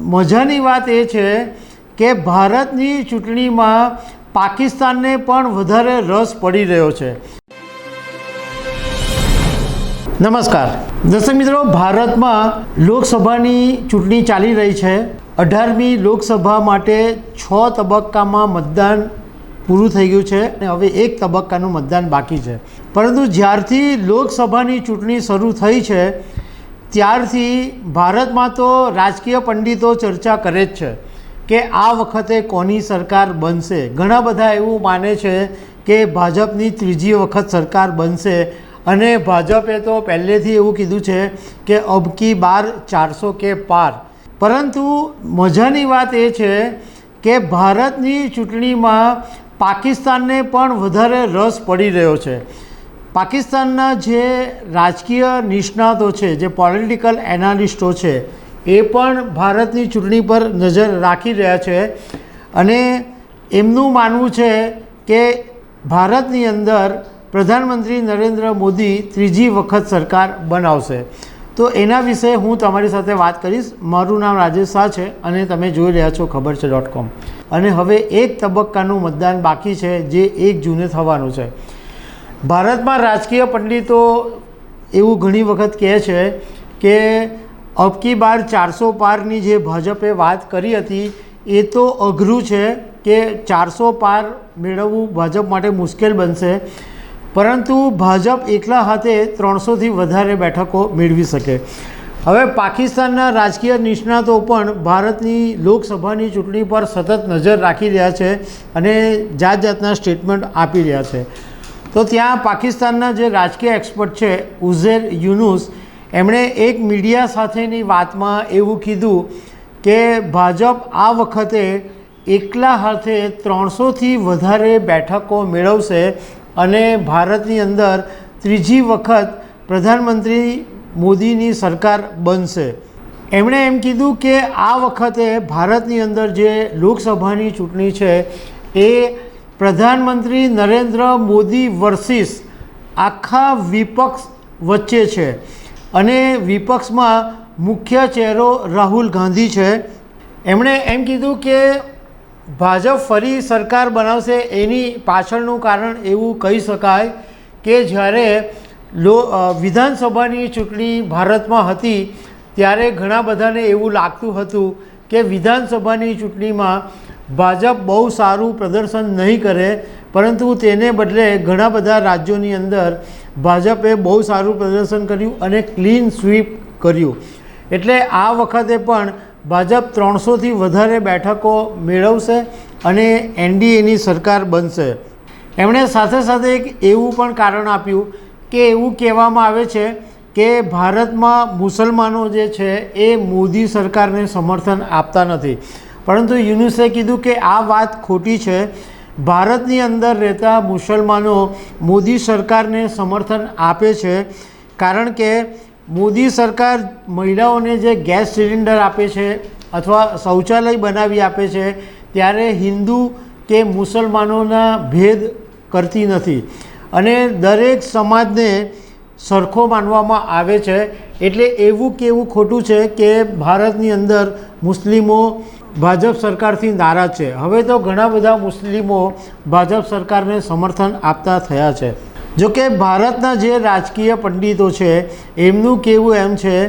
મજાની વાત એ છે કે ભારતની ચૂંટણીમાં પાકિસ્તાનને પણ વધારે રસ પડી રહ્યો છે. નમસ્કાર. દર્શક મિત્રો, ભારતમાં લોકસભાની ચૂંટણી ચાલી રહી છે. અઢારમી લોકસભા માટે છ તબક્કામાં મતદાન પૂરું થઈ ગયું છે અને હવે એક તબક્કાનું મતદાન બાકી છે. પરંતુ જ્યારથી લોકસભાની ચૂંટણી શરૂ થઈ છે ત્યારથી ભારતમાં તો રાજકીય પંડિતો ચર્ચા કરે જ છે કે આ વખતે કોની સરકાર બનશે. ઘણા બધા એવું માને છે કે ભાજપની ત્રીજી વખત સરકાર બનશે અને ભાજપે તો પહેલેથી એવું કીધું છે કે અબકી બાર ચારસો કે પાર. પરંતુ મજાની વાત એ છે કે ભારતની ચૂંટણીમાં પાકિસ્તાનને પણ વધારે રસ પડી રહ્યો છે. પાકિસ્તાનના જે રાજકીય નિષ્ણાતો છે, જે પોલિટિકલ એનાલિસ્ટો છે, એ પણ ભારતની ચૂંટણી પર નજર રાખી રહ્યા છે અને એમનું માનવું છે કે ભારતની અંદર પ્રધાનમંત્રી નરેન્દ્ર મોદી ત્રીજી વખત સરકાર બનાવશે. તો એના વિશે હું તમારી સાથે વાત કરીશ. મારું નામ રાજેશ શાહ છે અને તમે જોઈ રહ્યા છો ખબર છે ડોટ કોમ અને હવે એક તબક્કાનું મતદાન બાકી છે, જે એક જૂને થવાનું છે. ભારતમાં રાજકીય પંડિતો એવું ઘણી વખત કહે છે કે અબકી બાર ચારસો પારની જે ભાજપે વાત કરી હતી, એ તો અઘરું છે કે ચારસો પાર મેળવવું ભાજપ માટે મુશ્કેલ બનશે. પરંતુ ભાજપ એકલા હાથે ત્રણસોથી વધારે બેઠકો મેળવી શકે. હવે પાકિસ્તાનના રાજકીય નિષ્ણાતો પણ ભારતની લોકસભાની ચૂંટણી પર સતત નજર રાખી રહ્યા છે અને જાત જાતના સ્ટેટમેન્ટ આપી રહ્યા છે. તો ત્યાં પાકિસ્તાનના જે રાજકીય એક્સપર્ટ છે, ઉઝેર યુનુસ, એમણે એક મીડિયા સાથેની વાતમાં એવું કીધું કે ભાજપ આ વખતે એકલા હાથે ત્રણસોથી વધારે બેઠકો મેળવશે અને ભારતની અંદર ત્રીજી વખત પ્રધાનમંત્રી મોદીની સરકાર બનશે. એમણે એમ કીધું કે આ વખતે ભારતની અંદર જે લોકસભાની ચૂંટણી છે, એ પ્રધાનમંત્રી નરેન્દ્ર મોદી વર્સિસ આખા વિપક્ષ વચ્ચે છે. અને વિપક્ષમાં મુખ્ય ચહેરો રાહુલ ગાંધી છે. એમણે એમ કીધું કે ભાજપ ફરી સરકાર બનાવશે એની પાછળનું કારણ એવું કહી શકાય કે જ્યારે લો વિધાનસભાની ચૂંટણી ભારતમાં હતી, ત્યારે ઘણા બધાને એવું લાગતું હતું કે વિધાનસભાની ચૂંટણીમાં ભાજપ બહુ સારું પ્રદર્શન નહીં કરે, પરંતુ તેને બદલે ઘણા બધા રાજ્યોની અંદર ભાજપે બહુ સારું પ્રદર્શન કર્યું અને ક્લીન સ્વીપ કર્યું. એટલે આ વખતે પણ ભાજપ ત્રણસોથી વધારે બેઠકો મેળવશે અને એનડીએની સરકાર બનશે. એમણે સાથે સાથે એક એવું પણ કારણ આપ્યું કે એવું કહેવામાં આવે છે કે ભારતમાં મુસલમાનો જે છે એ મોદી સરકારને સમર્થન આપતા નથી. પરંતુ યુનુસે કીધું કે આ વાત ખોટી છે. ભારતની અંદર રહેતા મુસલમાનો મોદી સરકારને સમર્થન આપે છે. કારણ કે મોદી સરકાર મહિલાઓને જે ગેસ સિલિન્ડર આપે છે અથવા શૌચાલય બનાવી આપે છે, ત્યારે હિન્દુ કે મુસલમાનોના ભેદ કરતી નથી. અને દરેક સમાજને સરખો માનવામાં આવે છે. એટલે એવું કેવું ખોટું છે કે ભારતની અંદર મુસ્લિમો ભાજપ સરકારથી નારાજ છે. હવે તો ઘણા બધા મુસ્લિમો ભાજપ સરકારને સમર્થન આપતા થયા છે. જોકે ભારતના જે રાજકીય પંડિતો છે, એમનું કહેવું એમ છે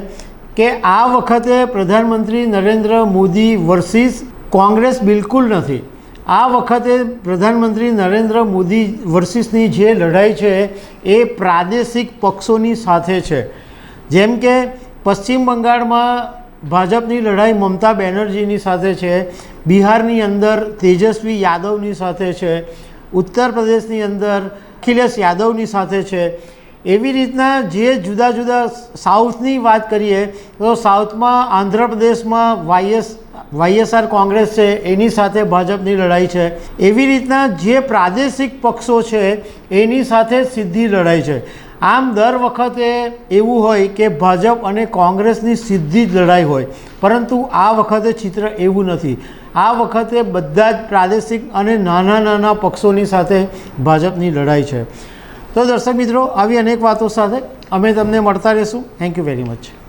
કે આ વખતે પ્રધાનમંત્રી નરેન્દ્ર મોદી વર્સિસ કોંગ્રેસ બિલકુલ નથી. આ વખતે પ્રધાનમંત્રી નરેન્દ્ર મોદી વર્સિસની જે લડાઈ છે, એ પ્રાદેશિક પક્ષોની સાથે છે. જેમ કે પશ્ચિમ બંગાળમાં ભાજપની લડાઈ મમતા બેનર્જીની સાથે છે, બિહારની અંદર તેજસ્વી યાદવની સાથે છે, ઉત્તર પ્રદેશની અંદર અખિલેશ યાદવની સાથે છે. એવી રીતના જે જુદા જુદા સાઉથની વાત કરીએ, તો સાઉથમાં આંધ્રપ્રદેશમાં વાયએસ, વાયએસઆર કોંગ્રેસ છે, એની સાથે ભાજપની લડાઈ છે. એવી રીતના જે પ્રાદેશિક પક્ષો છે, એની સાથે સીધી લડાઈ છે. આમ દર વખતે એવું હોય કે ભાજપ અને કોંગ્રેસની સીધી જ લડાઈ હોય, પરંતુ આ વખતે ચિત્ર એવું નથી. આ વખતે બધા જ પ્રાદેશિક અને નાના નાના પક્ષોની સાથે ભાજપની લડાઈ છે. તો દર્શક મિત્રો, આવી અનેક વાતો સાથે અમે તમને મળતા રહીશું. Thank you very much